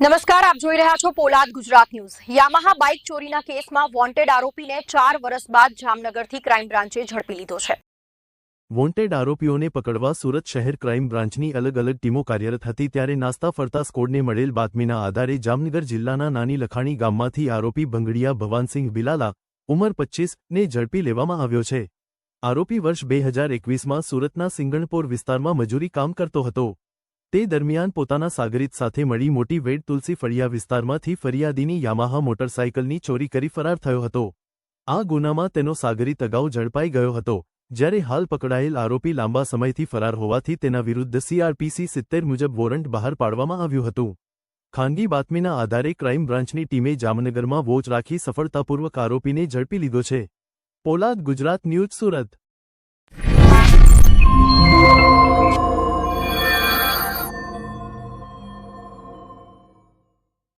નમસ્કાર, આપ જોઈ રહ્યા છો Polad Gujarat news. Yamaha bike ચોરીના કેસમાં વોન્ટેડ આરોપીને ચાર વર્ષ બાદ જામનગરથી ક્રાઇમ બ્રાન્ચે ઝડપી લીધો છે. વોન્ટેડ આરોપીઓને પકડવા સુરત શહેર ક્રાઇમ બ્રાન્ચની અલગ અલગ ટીમો કાર્યરત હતી ત્યારે નાસ્તા ફરતા સ્કોડને મળેલ બાતમીના આધારે જામનગર જિલ્લાના નાની લખાણી ગામમાંથી આરોપી ભંગડિયા ભવાનસિંહ બિલાલા ઉંમર પચ્ચીસ ને ઝડપી લેવામાં આવ્યો છે. આરોપી વર્ષ બે હજાર એકવીસમાં સુરતના સિંગણપોર વિસ્તારમાં મજૂરી કામ કરતો હતો. તે દરમિયાન પોતાના સાગરિત સાથે મળી મોટી વેડ તુલસી ફળિયા વિસ્તારમાંથી ફરિયાદીની યામાહા મોટરસાયકલની ચોરી કરી ફરાર થયો હતો. આ ગુનામાં તેનો સાગરિત અગાઉ ઝડપાઈ ગયો હતો, જ્યારે હાલ પકડાયેલ આરોપી લાંબા સમયથી ફરાર હોવાથી તેના વિરુદ્ધ સીઆરપીસી સિત્તેર મુજબ વોરંટ બહાર પાડવામાં આવ્યું હતું. ખાનગી બાતમીના આધારે ક્રાઇમ બ્રાન્ચની ટીમે જામનગરમાં વોચ રાખી સફળતાપૂર્વક આરોપીને ઝડપી લીધો છે. પોલાદ ગુજરાત ન્યૂઝ સુરત.